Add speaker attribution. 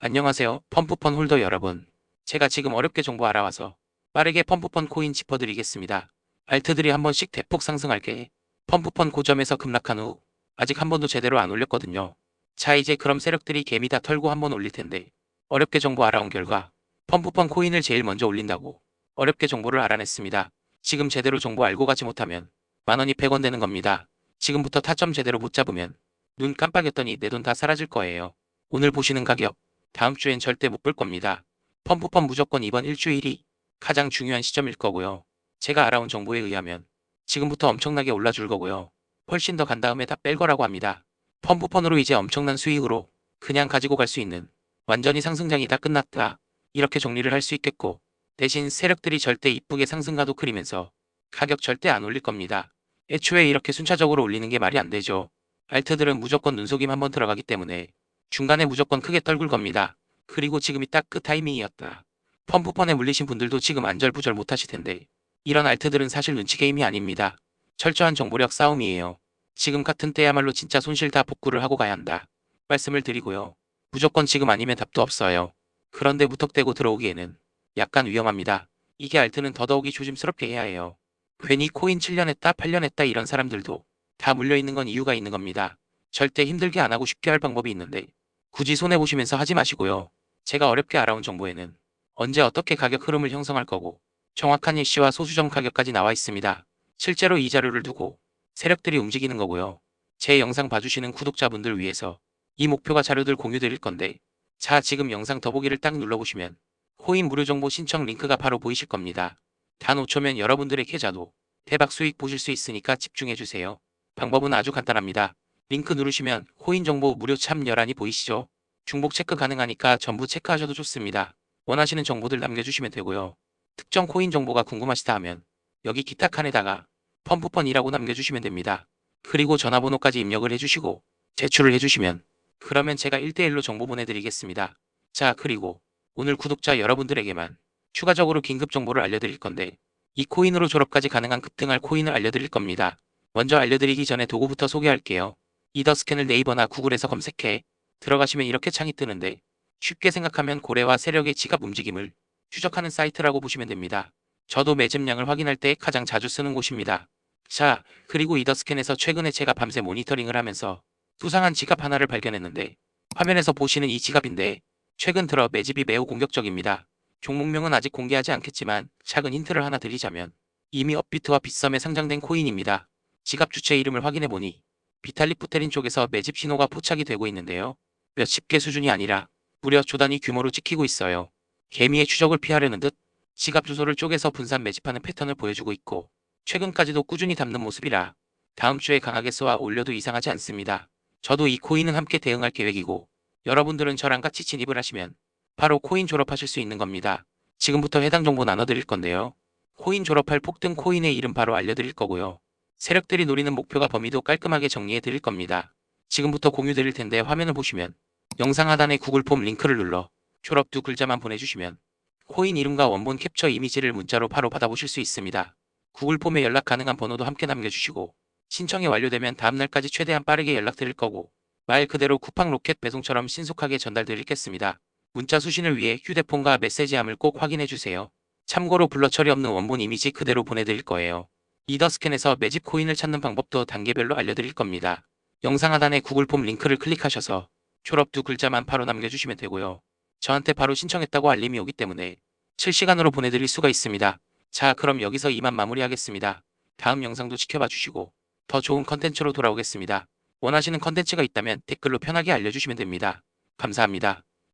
Speaker 1: 안녕하세요. 펌프펀 홀더 여러분. 제가 지금 어렵게 정보 알아와서 빠르게 펌프펀 코인 짚어드리겠습니다. 알트들이 한 번씩 대폭 상승할 게 펌프펀 고점에서 급락한 후 아직 한 번도 제대로 안 올렸거든요. 자 이제 그럼 세력들이 개미 다 털고 한 번 올릴 텐데 어렵게 정보 알아온 결과 펌프펀 코인을 제일 먼저 올린다고 어렵게 정보를 알아냈습니다. 지금 제대로 정보 알고 가지 못하면 만원이 100원 되는 겁니다. 지금부터 타점 제대로 못 잡으면 눈 깜빡였더니 내 돈 다 사라질 거예요. 오늘 보시는 가격 다음 주엔 절대 못 볼 겁니다. 펌프펌 무조건 이번 일주일이 가장 중요한 시점일 거고요. 제가 알아온 정보에 의하면 지금부터 엄청나게 올라줄 거고요. 훨씬 더 간 다음에 다 뺄 거라고 합니다. 펌프펀으로 이제 엄청난 수익으로 그냥 가지고 갈 수 있는 완전히 상승장이 다 끝났다. 이렇게 정리를 할 수 있겠고 대신 세력들이 절대 이쁘게 상승가도 그리면서 가격 절대 안 올릴 겁니다. 애초에 이렇게 순차적으로 올리는 게 말이 안 되죠. 알트들은 무조건 눈속임 한번 들어가기 때문에 중간에 무조건 크게 떨굴 겁니다. 그리고 지금이 딱 그 타이밍이었다. 펌프펀에 물리신 분들도 지금 안절부절 못하실 텐데 이런 알트들은 사실 눈치 게임이 아닙니다. 철저한 정보력 싸움이에요. 지금 같은 때야말로 진짜 손실 다 복구를 하고 가야 한다. 말씀을 드리고요. 무조건 지금 아니면 답도 없어요. 그런데 무턱대고 들어오기에는 약간 위험합니다. 이게 알트는 더더욱이 조심스럽게 해야 해요. 괜히 코인 7년 했다 8년 했다 이런 사람들도 다 물려있는 건 이유가 있는 겁니다. 절대 힘들게 안 하고 쉽게 할 방법이 있는데 굳이 손해보시면서 하지 마시고요. 제가 어렵게 알아온 정보에는 언제 어떻게 가격 흐름을 형성할 거고 정확한 일시와 소수점 가격까지 나와 있습니다. 실제로 이 자료를 두고 세력들이 움직이는 거고요. 제 영상 봐주시는 구독자분들 위해서 이 목표가 자료들 공유드릴 건데 자 지금 영상 더보기를 딱 눌러보시면 코인 무료 정보 신청 링크가 바로 보이실 겁니다. 단 5초면 여러분들의 계좌도 대박 수익 보실 수 있으니까 집중해주세요. 방법은 아주 간단합니다. 링크 누르시면 코인 정보 무료 참여란이 보이시죠? 중복 체크 가능하니까 전부 체크하셔도 좋습니다. 원하시는 정보들 남겨주시면 되고요. 특정 코인 정보가 궁금하시다 하면 여기 기타 칸에다가 펌프펀이라고 남겨주시면 됩니다. 그리고 전화번호까지 입력을 해주시고 제출을 해주시면 그러면 제가 1대1로 정보 보내드리겠습니다. 자 그리고 오늘 구독자 여러분들에게만 추가적으로 긴급 정보를 알려드릴 건데 이 코인으로 졸업까지 가능한 급등할 코인을 알려드릴 겁니다. 먼저 알려드리기 전에 도구부터 소개할게요. 이더스캔을 네이버나 구글에서 검색해 들어가시면 이렇게 창이 뜨는데 쉽게 생각하면 고래와 세력의 지갑 움직임을 추적하는 사이트라고 보시면 됩니다. 저도 매집량을 확인할 때 가장 자주 쓰는 곳입니다. 자, 그리고 이더스캔에서 최근에 제가 밤새 모니터링을 하면서 수상한 지갑 하나를 발견했는데 화면에서 보시는 이 지갑인데 최근 들어 매집이 매우 공격적입니다. 종목명은 아직 공개하지 않겠지만 작은 힌트를 하나 드리자면 이미 업비트와 빗썸에 상장된 코인입니다. 지갑 주체 이름을 확인해보니 비탈리푸테린 쪽에서 매집 신호가 포착이 되고 있는데요. 몇십 개 수준이 아니라 무려 조단위 규모로 찍히고 있어요. 개미의 추적을 피하려는 듯 지갑 주소를 쪼개서 분산 매집하는 패턴을 보여주고 있고 최근까지도 꾸준히 담는 모습이라 다음 주에 강하게 쏘아 올려도 이상하지 않습니다. 저도 이 코인은 함께 대응할 계획이고 여러분들은 저랑 같이 진입을 하시면 바로 코인 졸업하실 수 있는 겁니다. 지금부터 해당 정보 나눠드릴 건데요. 코인 졸업할 폭등 코인의 이름 바로 알려드릴 거고요. 세력들이 노리는 목표가 범위도 깔끔하게 정리해 드릴 겁니다. 지금부터 공유 드릴 텐데 화면을 보시면 영상 하단에 구글 폼 링크를 눌러 졸업 두 글자만 보내주시면 코인 이름과 원본 캡처 이미지를 문자로 바로 받아보실 수 있습니다. 구글 폼에 연락 가능한 번호도 함께 남겨주시고 신청이 완료되면 다음날까지 최대한 빠르게 연락드릴 거고 말 그대로 쿠팡 로켓 배송처럼 신속하게 전달드리겠습니다. 문자 수신을 위해 휴대폰과 메시지함을 꼭 확인해 주세요. 참고로 블러 처리 없는 원본 이미지 그대로 보내드릴 거예요. 이더스캔에서 매집 코인을 찾는 방법도 단계별로 알려드릴 겁니다. 영상 하단에 구글 폼 링크를 클릭하셔서 졸업 두 글자만 바로 남겨주시면 되고요. 저한테 바로 신청했다고 알림이 오기 때문에 실시간으로 보내드릴 수가 있습니다. 자 그럼 여기서 이만 마무리하겠습니다. 다음 영상도 지켜봐 주시고 더 좋은 컨텐츠로 돌아오겠습니다. 원하시는 컨텐츠가 있다면 댓글로 편하게 알려주시면 됩니다. 감사합니다.